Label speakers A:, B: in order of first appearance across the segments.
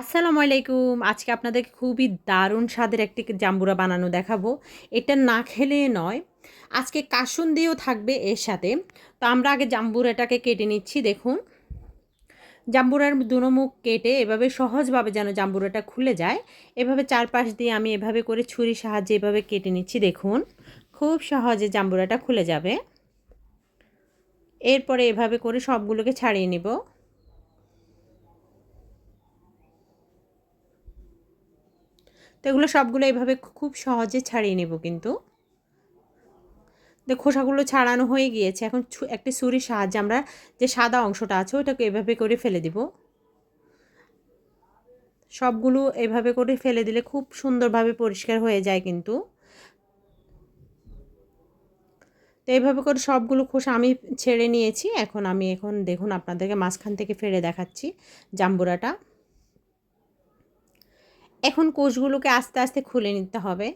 A: আসসালামু আলাইকুম। আজকে আপনাদেরকে খুবই দারুণ স্বাদের একটি জাম্বুরা বানানো দেখাবো। এটা না খেলে নয়, আজকে কাসুন দিয়েও থাকবে এর সাথে। তো আমরা আগে জাম্বুরাটাকে কেটে নিচ্ছি, দেখুন। জাম্বুরার দুনো মুখ কেটে এভাবে সহজভাবে যেন জাম্বুরাটা খুলে যায়। এভাবে চারপাশ দিয়ে আমি এভাবে করে ছুরির সাহায্যে এভাবে কেটে নিচ্ছি, দেখুন। খুব সহজে জাম্বুরাটা খুলে যাবে। এরপরে এভাবে করে সবগুলোকে ছাড়িয়ে নিব। এগুলো সবগুলো এভাবে খুব সহজে ছাড়িয়ে নেব কিন্তু। খোসাগুলো ছাড়ানো হয়ে গিয়েছে। এখন একটি ছুরির সাহায্যে আমরা যে সাদা অংশটা আছে ওটাকে এভাবে করে ফেলে দিব। সবগুলো এভাবে করে ফেলে দিলে খুব সুন্দরভাবে পরিষ্কার হয়ে যায় কিন্তু। তো এইভাবে করে সবগুলো খোসা আমি ছেড়ে নিয়েছি। এখন আমি এখন দেখুন আপনাদেরকে মাঝখান থেকে ফেলে দেখাচ্ছি জাম্বুরাটা। এখন কোষগুলোকে আস্তে আস্তে খুলে নিতে হবে।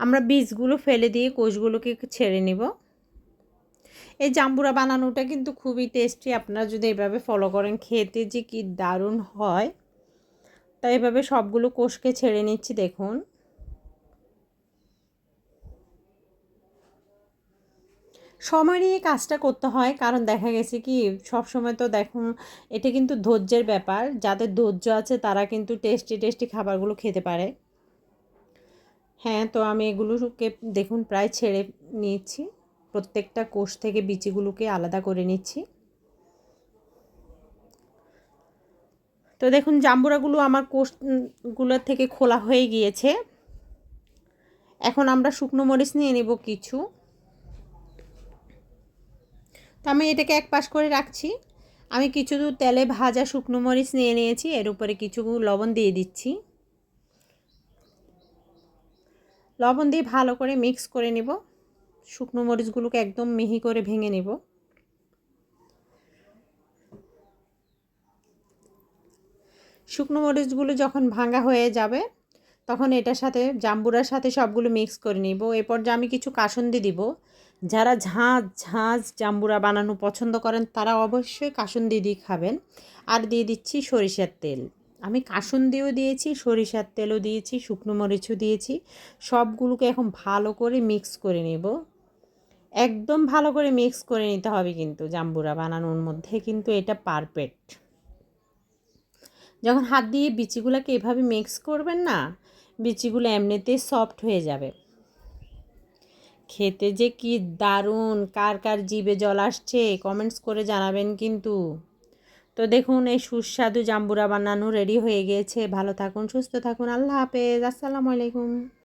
A: আমরা বীজগুলো ফেলে দিয়ে কোষগুলোকে ছেড়ে নেব। এই জাম্বুরা বানানোটা কিন্তু খুবই টেস্টি। আপনারা যদি এভাবে ফলো করেন, খেতে যে কি দারুণ হয়। তাই এভাবে সবগুলো কোষকে ছেড়ে নিচ্ছি, দেখুন। সময় নিয়ে কাজটা করতে হয়। কারণ দেখা গেছে কি সব সময় তো দেখুন, এটা কিন্তু ধৈর্যের ব্যাপার। যাদের ধৈর্য আছে, তারা কিন্তু টেস্টি টেস্টি খাবারগুলো খেতে পারে। হ্যাঁ তো আমি এগুলোকে দেখুন, প্রায় ছেড়ে নিয়েছি। প্রত্যেকটা কোষ থেকে বিচিগুলোকে আলাদা করে নিচ্ছি। তো দেখুন, জাম্বুরাগুলো আমার কোষগুলোর থেকে খোলা হয়ে গিয়েছে। এখন আমরা শুকনো মরিচ নিয়ে নেব কিছু। তো আমি এটাকে এক পাশ করে রাখছি। আমি কিছু তেলে ভাজা শুকনো মরিচ নিয়ে নিয়েছি, এর উপরে কিছু লবণ দিয়ে দিচ্ছি। লবণ দিয়ে ভালো করে মিক্স করে নেব। শুকনো মরিচগুলোকে একদম মিহি করে ভেঙে নেব। শুকনো মরিচগুলো যখন ভাঙা হয়ে যাবে তখন এটার সাথে জাম্বুরার সাথে সবগুলো মিক্স করে নিব। এরপর যে আমি কিছু কাসন্দি দিব, যারা ঝাঁজ ঝাঁজ জাম্বুরা বানানো পছন্দ করেন, তারা অবশ্যই কাসুন্দি দিয়ে খাবেন। আর দিয়ে দিচ্ছি সরিষার তেল। আমি কাসুন্দিও দিয়েছি, সরিষার তেলও দিয়েছি, শুকনো মরিচও দিয়েছি। সবগুলোকে এখন ভালো করে মিক্স করে নেব। একদম ভালো করে মিক্স করে নিতে হবে কিন্তু জাম্বুরা বানানোর মধ্যে, কিন্তু এটা পারফেক্ট যখন হাত দিয়ে বিচিগুলোকে এভাবে মিক্স করবেন না, বিচিগুলো এমনিতেই সফট হয়ে যাবে। খেতে যে কি দারুণ, কার কার জিবে জল আসছে কমেন্টস করে জানাবেন কিন্তু। তো দেখুন, এই সুস্বাদু জাম্বুরা বানানো রেডি হয়ে গিয়েছে। ভালো থাকুন, সুস্থ থাকুন। আল্লাহ হাফেজ। আসসালামু আলাইকুম।